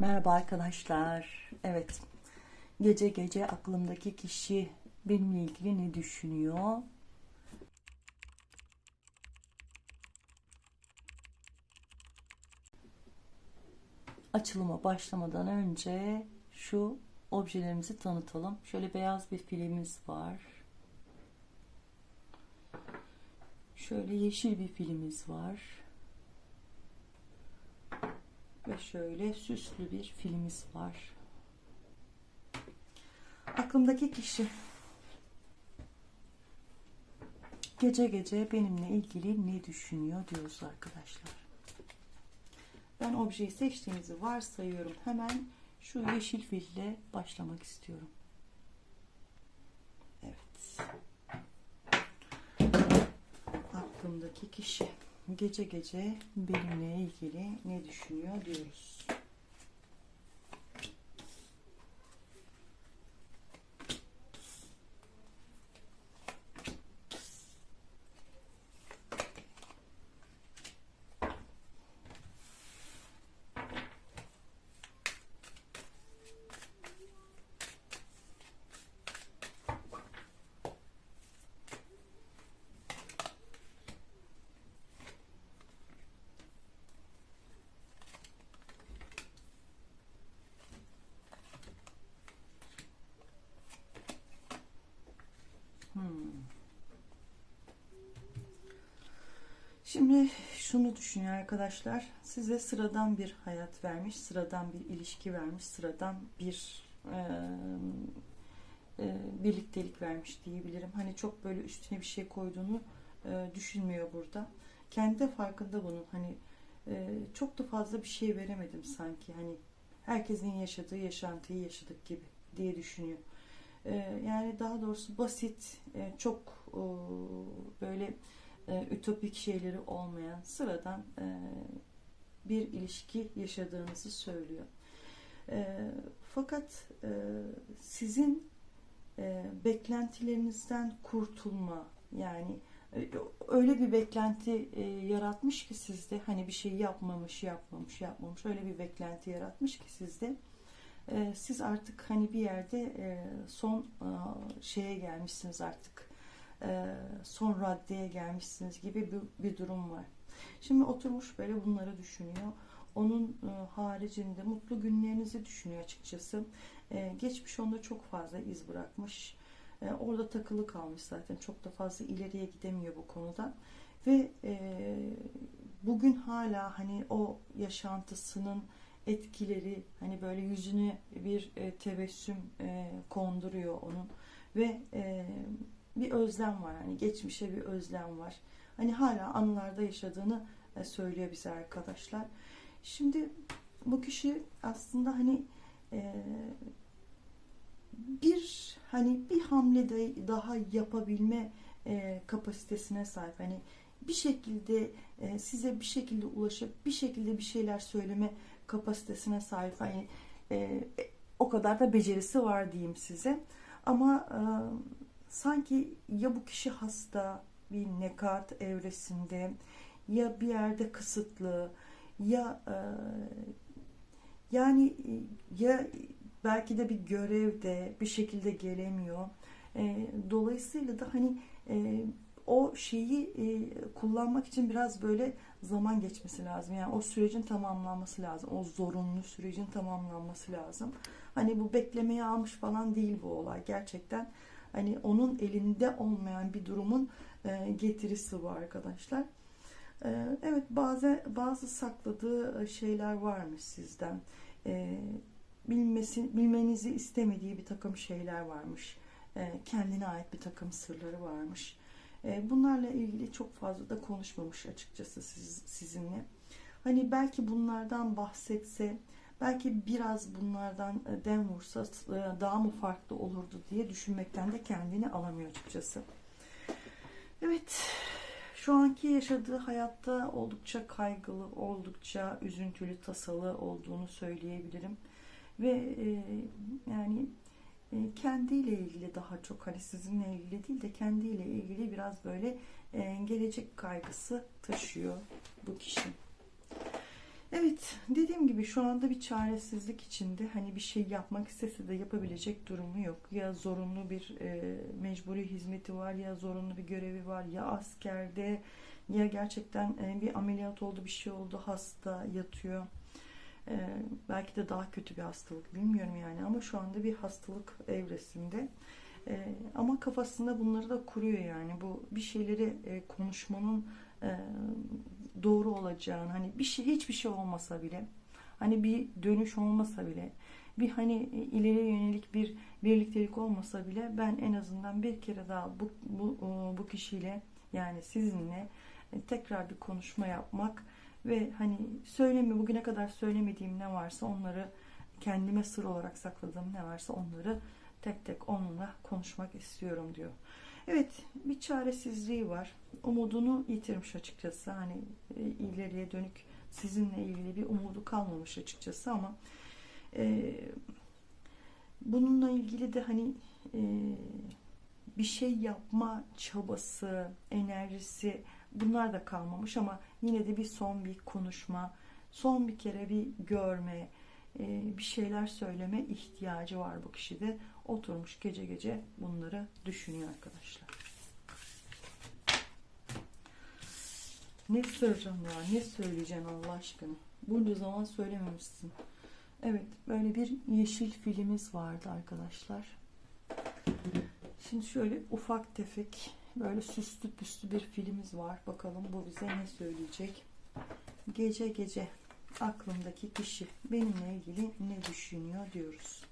Merhaba arkadaşlar. Evet. Gece gece aklımdaki kişi benimle ilgili ne düşünüyor? Açılıma başlamadan önce şu objelerimizi tanıtalım. Şöyle beyaz bir filimiz var. Şöyle yeşil bir filimiz var. Ve şöyle süslü bir filimiz var. Aklımdaki kişi gece gece benimle ilgili ne düşünüyor diyoruz arkadaşlar. Ben objeyi seçtiğinizi varsayıyorum. Hemen şu yeşil fille başlamak istiyorum. Evet. Aklımdaki kişi gece gece benimle ilgili ne düşünüyor diyoruz. Şimdi şunu düşünüyor arkadaşlar. Size sıradan bir hayat vermiş, sıradan bir ilişki vermiş, sıradan bir e, e, birliktelik vermiş diyebilirim. Hani çok böyle üstüne bir şey koyduğunu e, düşünmüyor burada. Kendi de farkında bunun. Hani e, çok da fazla bir şey veremedim sanki. Hani herkesin yaşadığı yaşantıyı yaşadık gibi diye düşünüyor. Ee, yani daha doğrusu basit, e, çok e, böyle e, ütopik şeyleri olmayan sıradan bir ilişki yaşadığınızı söylüyor. Fakat sizin beklentilerinizden kurtulma yani öyle bir beklenti yaratmış ki sizde hani bir şey yapmamış yapmamış yapmamış öyle bir beklenti yaratmış ki sizde ee, siz artık hani bir yerde e, son e, şeye gelmişsiniz artık e, son raddeye gelmişsiniz gibi bir, bir durum var. Şimdi oturmuş böyle bunları düşünüyor. Onun haricinde mutlu günlerinizi düşünüyor açıkçası. Geçmiş onda çok fazla iz bırakmış. Orada takılı kalmış zaten. Çok da fazla ileriye gidemiyor bu konuda. Ve bugün hala hani o yaşantısının etkileri hani böyle yüzüne bir e, tebessüm e, konduruyor onun ve e, bir özlem var hani geçmişe bir özlem var hani hala anılarda yaşadığını e, söylüyor bize arkadaşlar şimdi bu kişi aslında hani e, bir hani bir hamle de daha yapabilme e, kapasitesine sahip hani bir şekilde e, size bir şekilde ulaşıp bir şekilde bir şeyler söyleme kapasitesine sahip. Yani e, o kadar da becerisi var diyeyim size. Ama e, sanki ya bu kişi hasta bir nekat evresinde ya bir yerde kısıtlı ya e, yani ya belki de bir görevde bir şekilde gelemiyor. E, dolayısıyla da hani e, o şeyi e, kullanmak için biraz böyle zaman geçmesi lazım. Yani o sürecin tamamlanması lazım. O zorunlu sürecin tamamlanması lazım. Hani bu beklemeye almış falan değil bu olay. Gerçekten hani onun elinde olmayan bir durumun e, getirisi var arkadaşlar. E, evet bazı bazı sakladığı şeyler varmış sizden. E, bilmesi, bilmenizi istemediği bir takım şeyler varmış. E, kendine ait bir takım sırları varmış e, bunlarla ilgili çok fazla da konuşmamış açıkçası siz, sizinle. Hani belki bunlardan bahsetse, belki biraz bunlardan e, dem vursa e, daha mı farklı olurdu diye düşünmekten de kendini alamıyor açıkçası. Evet, şu anki yaşadığı hayatta oldukça kaygılı, oldukça üzüntülü, tasalı olduğunu söyleyebilirim. Ve yani e, kendiyle ilgili daha çok hani sizinle ilgili değil de kendiyle ilgili biraz böyle e, gelecek kaygısı taşıyor bu kişi. Evet, dediğim gibi şu anda bir çaresizlik içinde. Hani bir şey yapmak istese de yapabilecek durumu yok. Ya zorunlu bir e, mecburi hizmeti var, ya zorunlu bir görevi var, ya askerde, ya gerçekten e, bir ameliyat oldu, bir şey oldu, hasta yatıyor. E, belki de daha kötü bir hastalık, bilmiyorum yani. Ama şu anda bir hastalık evresinde. E, ama kafasında bunları da kuruyor yani. Bu bir şeyleri e, konuşmanın e, doğru olacağını hani bir şey hiçbir şey olmasa bile hani bir dönüş olmasa bile bir hani ileriye yönelik bir birliktelik olmasa bile ben en azından bir kere daha bu bu, bu kişiyle yani sizinle tekrar bir konuşma yapmak ve hani söyleme bugüne kadar söylemediğim ne varsa onları kendime sır olarak sakladığım ne varsa onları tek tek onunla konuşmak istiyorum diyor. Evet bir çaresizliği var. Umudunu yitirmiş açıkçası. Hani e, ileriye dönük sizinle ilgili bir umudu kalmamış açıkçası ama e, bununla ilgili de hani e, bir şey yapma çabası, enerjisi bunlar da kalmamış ama yine de bir son bir konuşma, son bir kere bir görme, e, bir şeyler söyleme ihtiyacı var bu kişide. Oturmuş gece gece bunları düşünüyor arkadaşlar. Ne söyleyeceğim ya? Ne söyleyeceksin Allah aşkına? Bunca zaman söylememişsin. Evet, böyle bir yeşil filimiz vardı arkadaşlar. Şimdi şöyle ufak tefek, böyle süslü püslü bir filimiz var. Bakalım bu bize ne söyleyecek? Gece gece aklımdaki kişi benimle ilgili ne düşünüyor diyoruz.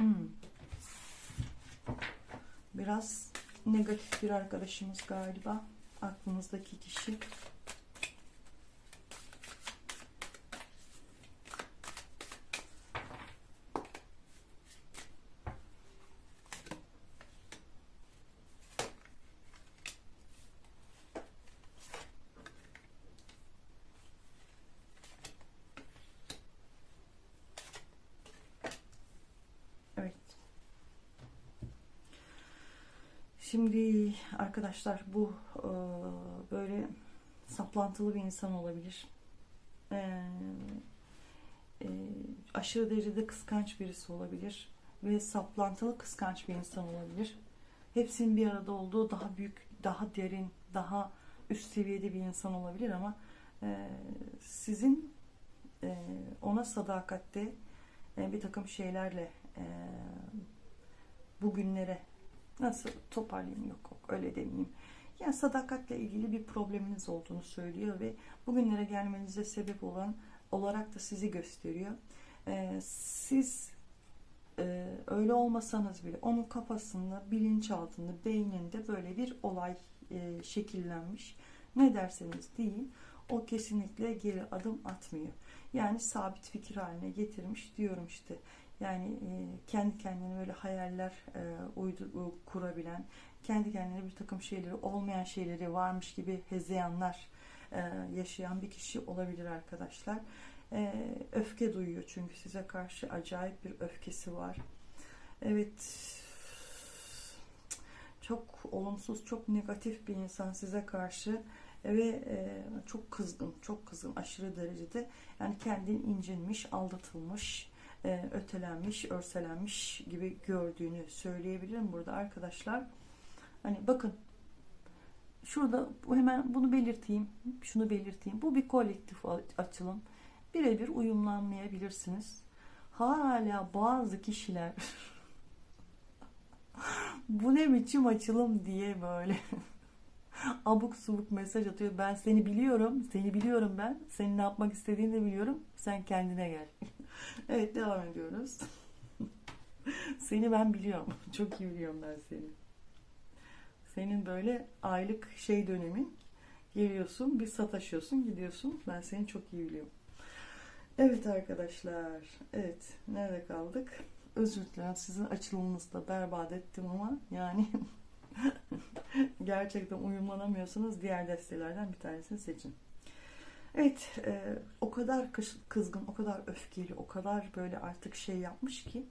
Hmm. Biraz negatif bir arkadaşımız galiba. Aklınızdaki kişi. Evet. Şimdi arkadaşlar bu e, böyle saplantılı bir insan olabilir. E, e, aşırı derecede kıskanç birisi olabilir ve saplantılı kıskanç bir insan olabilir. Hepsinin bir arada olduğu daha büyük, daha derin, daha üst seviyede bir insan olabilir ama e, sizin e, ona sadakatte e, bir takım şeylerle e, bugünlere nasıl toparlayayım yok, yok öyle demeyeyim. Yani sadakatle ilgili bir probleminiz olduğunu söylüyor ve bugünlere gelmenize sebep olan olarak da sizi gösteriyor. Ee, siz e, öyle olmasanız bile onun kafasında, bilinçaltında, beyninde böyle bir olay e, şekillenmiş. Ne derseniz deyin o kesinlikle geri adım atmıyor. Yani sabit fikir haline getirmiş diyorum işte. Yani e, kendi kendine böyle hayaller e, uydu, kurabilen, kendi kendine bir takım şeyleri, olmayan şeyleri varmış gibi hezeyanlar e, yaşayan bir kişi olabilir arkadaşlar. E, öfke duyuyor çünkü size karşı acayip bir öfkesi var. Evet, çok olumsuz, çok negatif bir insan size karşı ve çok kızgın, çok kızgın aşırı derecede. Yani kendini incinmiş, aldatılmış, e, ötelenmiş, örselenmiş gibi gördüğünü söyleyebilirim burada arkadaşlar. Hani bakın şurada hemen bunu belirteyim, şunu belirteyim. Bu bir kolektif açılım. Birebir uyumlanmayabilirsiniz. Hala bazı kişiler bu ne biçim açılım diye böyle abuk subuk mesaj atıyor. Ben seni biliyorum, seni biliyorum ben. Senin ne yapmak istediğini de biliyorum. Sen kendine gel. evet devam ediyoruz. seni ben biliyorum. Çok iyi biliyorum ben seni. Senin böyle aylık şey dönemin geliyorsun, bir sataşıyorsun, gidiyorsun. Ben seni çok iyi biliyorum. Evet arkadaşlar. Evet. Nerede kaldık? Özür dilerim. Sizin açılımınızı da berbat ettim ama yani gerçekten uyumlanamıyorsanız diğer destelerden bir tanesini seçin. Evet, e, o kadar kızgın, o kadar öfkeli, o kadar böyle artık şey yapmış ki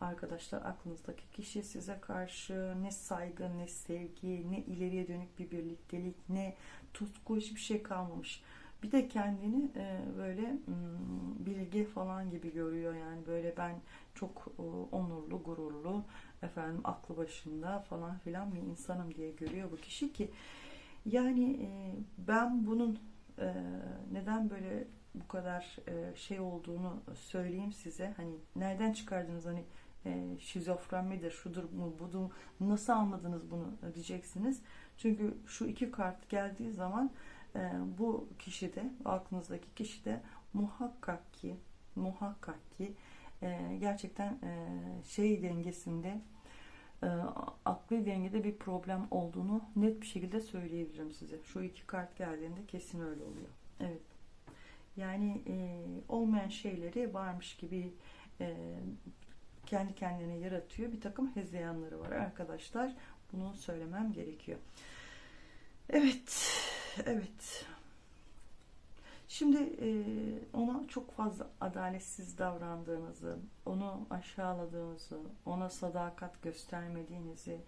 arkadaşlar aklınızdaki kişi size karşı ne saygı, ne sevgi, ne ileriye dönük bir birliktelik, ne tutku hiçbir şey kalmamış. Bir de kendini e, böyle bilge falan gibi görüyor yani böyle ben çok e, onurlu, gururlu, efendim aklı başında falan filan bir insanım diye görüyor bu kişi ki yani e, ben bunun e, neden böyle bu kadar e, şey olduğunu söyleyeyim size. Hani nereden çıkardınız hani e, şudur mu, budur, nasıl anladınız bunu diyeceksiniz. Çünkü şu iki kart geldiği zaman e, bu kişide, aklınızdaki kişide muhakkak ki, muhakkak ki e, gerçekten şey dengesinde e, akli dengede bir problem olduğunu net bir şekilde söyleyebilirim size. Şu iki kart geldiğinde kesin öyle oluyor. Evet. Yani e, olmayan şeyleri varmış gibi e, kendi kendine yaratıyor. Bir takım hezeyanları var arkadaşlar. Bunu söylemem gerekiyor. Evet. Evet. Şimdi e, ona çok fazla adaletsiz davrandığınızı, onu aşağıladığınızı, ona sadakat göstermediğinizi,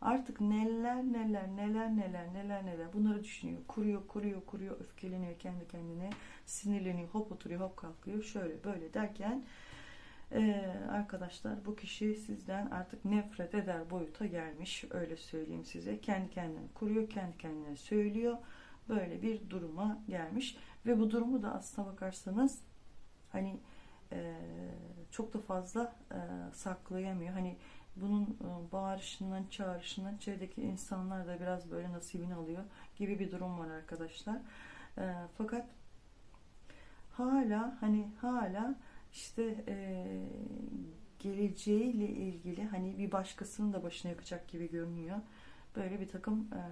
artık neler neler neler neler neler neler bunları düşünüyor. Kuruyor, kuruyor, kuruyor, öfkeleniyor kendi kendine, sinirleniyor, hop oturuyor, hop kalkıyor, şöyle böyle derken e, arkadaşlar bu kişi sizden artık nefret eder boyuta gelmiş. Öyle söyleyeyim size. Kendi kendine kuruyor, kendi kendine söylüyor. Böyle bir duruma gelmiş. Ve bu durumu da aslına bakarsanız hani e, çok da fazla e, saklayamıyor. Hani bunun e, bağırışından, çağrışından çevredeki insanlar da biraz böyle nasibini alıyor gibi bir durum var arkadaşlar. E, fakat hala hani hala işte e, geleceğiyle ilgili hani bir başkasının da başına yakacak gibi görünüyor. Böyle bir takım e,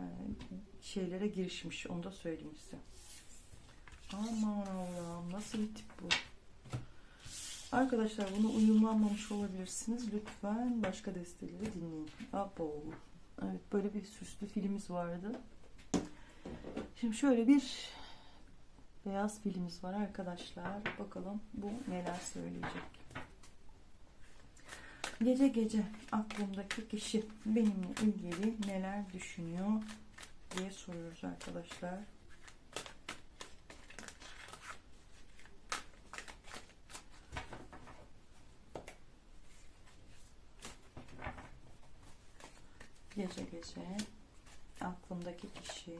şeylere girişmiş. Onu da söyleyeyim size. Aman Allah'ım nasıl bir tip bu? Arkadaşlar bunu uyumlanmamış olabilirsiniz. Lütfen başka desteleri dinleyin. Abo. Evet böyle bir süslü filmimiz vardı. Şimdi şöyle bir beyaz filmimiz var arkadaşlar. Bakalım bu neler söyleyecek. Gece gece aklımdaki kişi benimle ilgili neler düşünüyor diye soruyoruz arkadaşlar. Gece gece aklımdaki kişi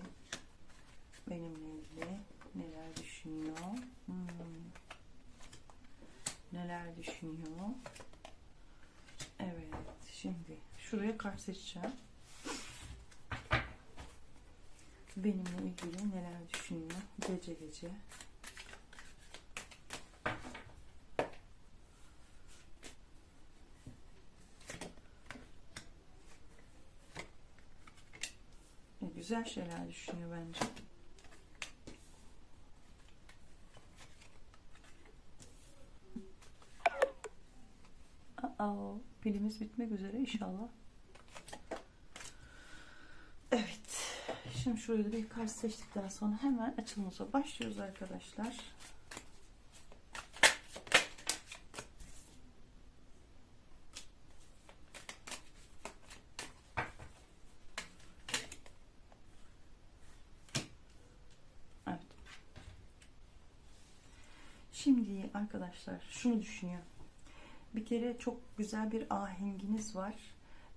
benimle ilgili neler düşünüyor? Hmm. Neler düşünüyor? Evet, şimdi şuraya kart seçeceğim. Benimle ilgili neler düşünüyor gece gece? E, Güzel şeyler düşünüyor bence. Aa, pilimiz bitmek üzere inşallah. Evet. Şimdi şuraya da bir kart seçtikten sonra hemen açılımıza başlıyoruz arkadaşlar. Evet. Şimdi arkadaşlar şunu düşünüyor. Bir kere çok güzel bir ahenginiz var.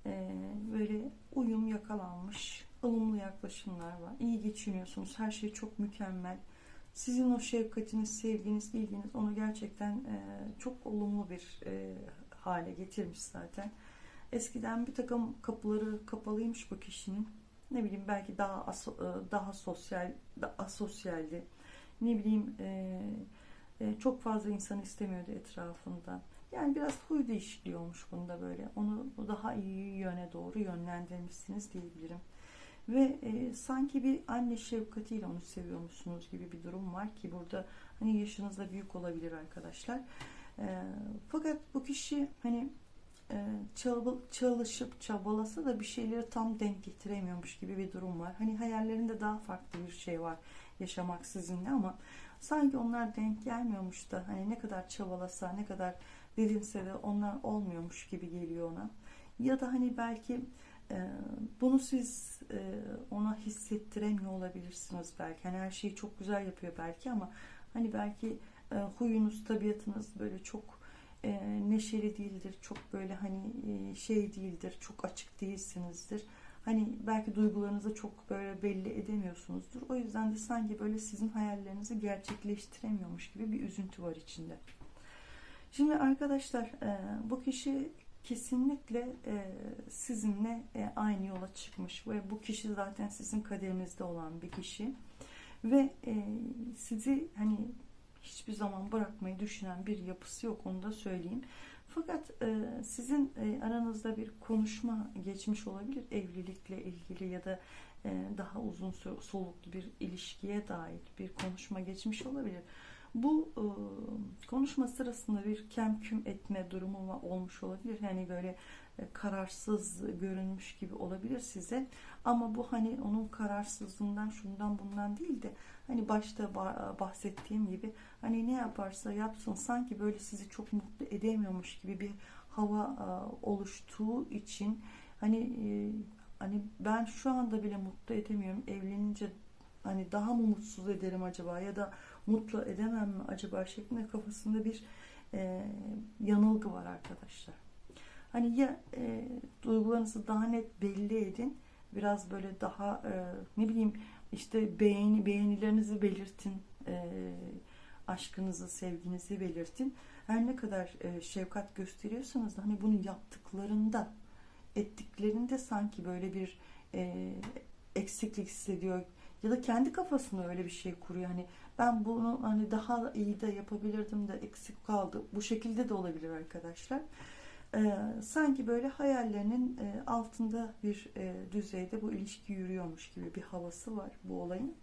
Ee, böyle uyum yakalanmış, ılımlı yaklaşımlar var. İyi geçiniyorsunuz. Her şey çok mükemmel. Sizin o şefkatiniz, sevginiz, ilginiz onu gerçekten e, çok olumlu bir e, hale getirmiş zaten. Eskiden bir takım kapıları kapalıymış bu kişinin. Ne bileyim belki daha aso, e, daha sosyal, daha asosyaldi. Ne bileyim e, e, çok fazla insan istemiyordu etrafında. Yani biraz huy değişikliği olmuş bunda böyle. Onu daha iyi yöne doğru yönlendirmişsiniz diyebilirim. Ve e, sanki bir anne şefkatiyle onu seviyormuşsunuz gibi bir durum var ki burada hani yaşınızda büyük olabilir arkadaşlar. E, fakat bu kişi hani e, çalışıp çabalasa da bir şeyleri tam denk getiremiyormuş gibi bir durum var. Hani hayallerinde daha farklı bir şey var yaşamak sizinle ama sanki onlar denk gelmiyormuş da hani ne kadar çabalasa ne kadar didinse de onlar olmuyormuş gibi geliyor ona. Ya da hani belki e, bunu siz e, ona hissettiremiyor olabilirsiniz belki. Hani her şeyi çok güzel yapıyor belki ama hani belki e, huyunuz, tabiatınız böyle çok e, neşeli değildir. Çok böyle hani e, şey değildir. Çok açık değilsinizdir. Hani belki duygularınızı çok böyle belli edemiyorsunuzdur. O yüzden de sanki böyle sizin hayallerinizi gerçekleştiremiyormuş gibi bir üzüntü var içinde. Şimdi arkadaşlar e, bu kişi kesinlikle e, sizinle e, aynı yola çıkmış ve bu kişi zaten sizin kaderinizde olan bir kişi ve sizi hani hiçbir zaman bırakmayı düşünen bir yapısı yok onu da söyleyeyim. Fakat e, sizin e, aranızda bir konuşma geçmiş olabilir evlilikle ilgili ya da e, daha uzun soluklu bir ilişkiye dair bir konuşma geçmiş olabilir. Bu e, konuşma sırasında bir kem küm etme durumu olmuş olabilir. Yani böyle kararsız görünmüş gibi olabilir size. Ama bu hani onun kararsızlığından şundan bundan değil de hani başta ba- bahsettiğim gibi hani ne yaparsa yapsın sanki böyle sizi çok mutlu edemiyormuş gibi bir hava e, oluştuğu için hani e, hani ben şu anda bile mutlu edemiyorum evlenince hani daha mı mutsuz ederim acaba ya da mutlu edemem mi acaba şeklinde kafasında bir e, yanılgı var arkadaşlar. Hani ya e, duygularınızı daha net belli edin biraz böyle daha e, ne bileyim işte beğeni beğenilerinizi belirtin e, aşkınızı sevginizi belirtin. Her ne kadar e, şefkat gösteriyorsanız da hani bunu yaptıklarında ettiklerinde sanki böyle bir e, eksiklik hissediyor ya da kendi kafasında öyle bir şey kuruyor. Hani ben bunu hani daha iyi de yapabilirdim de eksik kaldı. Bu şekilde de olabilir arkadaşlar Ee, sanki böyle hayallerinin e, altında bir e, düzeyde bu ilişki yürüyormuş gibi bir havası var bu olayın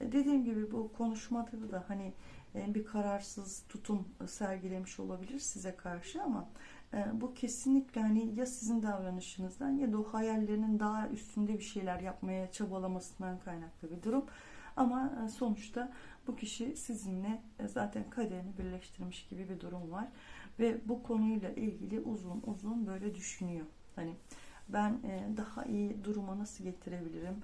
E, dediğim gibi bu konuşmada da hani e, bir kararsız tutum sergilemiş olabilir size karşı ama e, bu kesinlikle hani ya sizin davranışınızdan ya da o hayallerinin daha üstünde bir şeyler yapmaya çabalamasından kaynaklı bir durum. Ama e, sonuçta bu kişi sizinle e, zaten kaderini birleştirmiş gibi bir durum var ve bu konuyla ilgili uzun uzun böyle düşünüyor. Hani ben e, daha iyi duruma nasıl getirebilirim?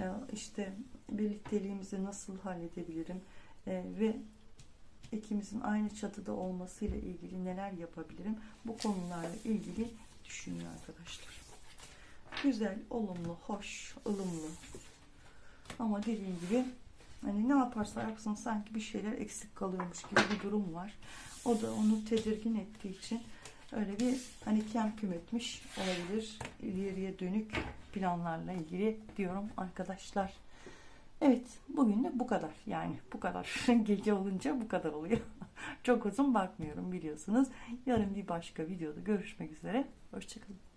E, işte birlikteliğimizi nasıl halledebilirim? E, ve ikimizin aynı çatıda olmasıyla ilgili neler yapabilirim? Bu konularla ilgili düşünüyor arkadaşlar. Güzel, olumlu, hoş, ılımlı. Ama dediğim gibi hani ne yaparsa yapsın sanki bir şeyler eksik kalıyormuş gibi bir durum var. O da onu tedirgin ettiği için öyle bir hani kem küm etmiş olabilir. İleriye dönük planlarla ilgili diyorum arkadaşlar. Evet bugün de bu kadar yani bu kadar gece olunca bu kadar oluyor. Çok uzun bakmıyorum biliyorsunuz. Yarın bir başka videoda görüşmek üzere. Hoşçakalın.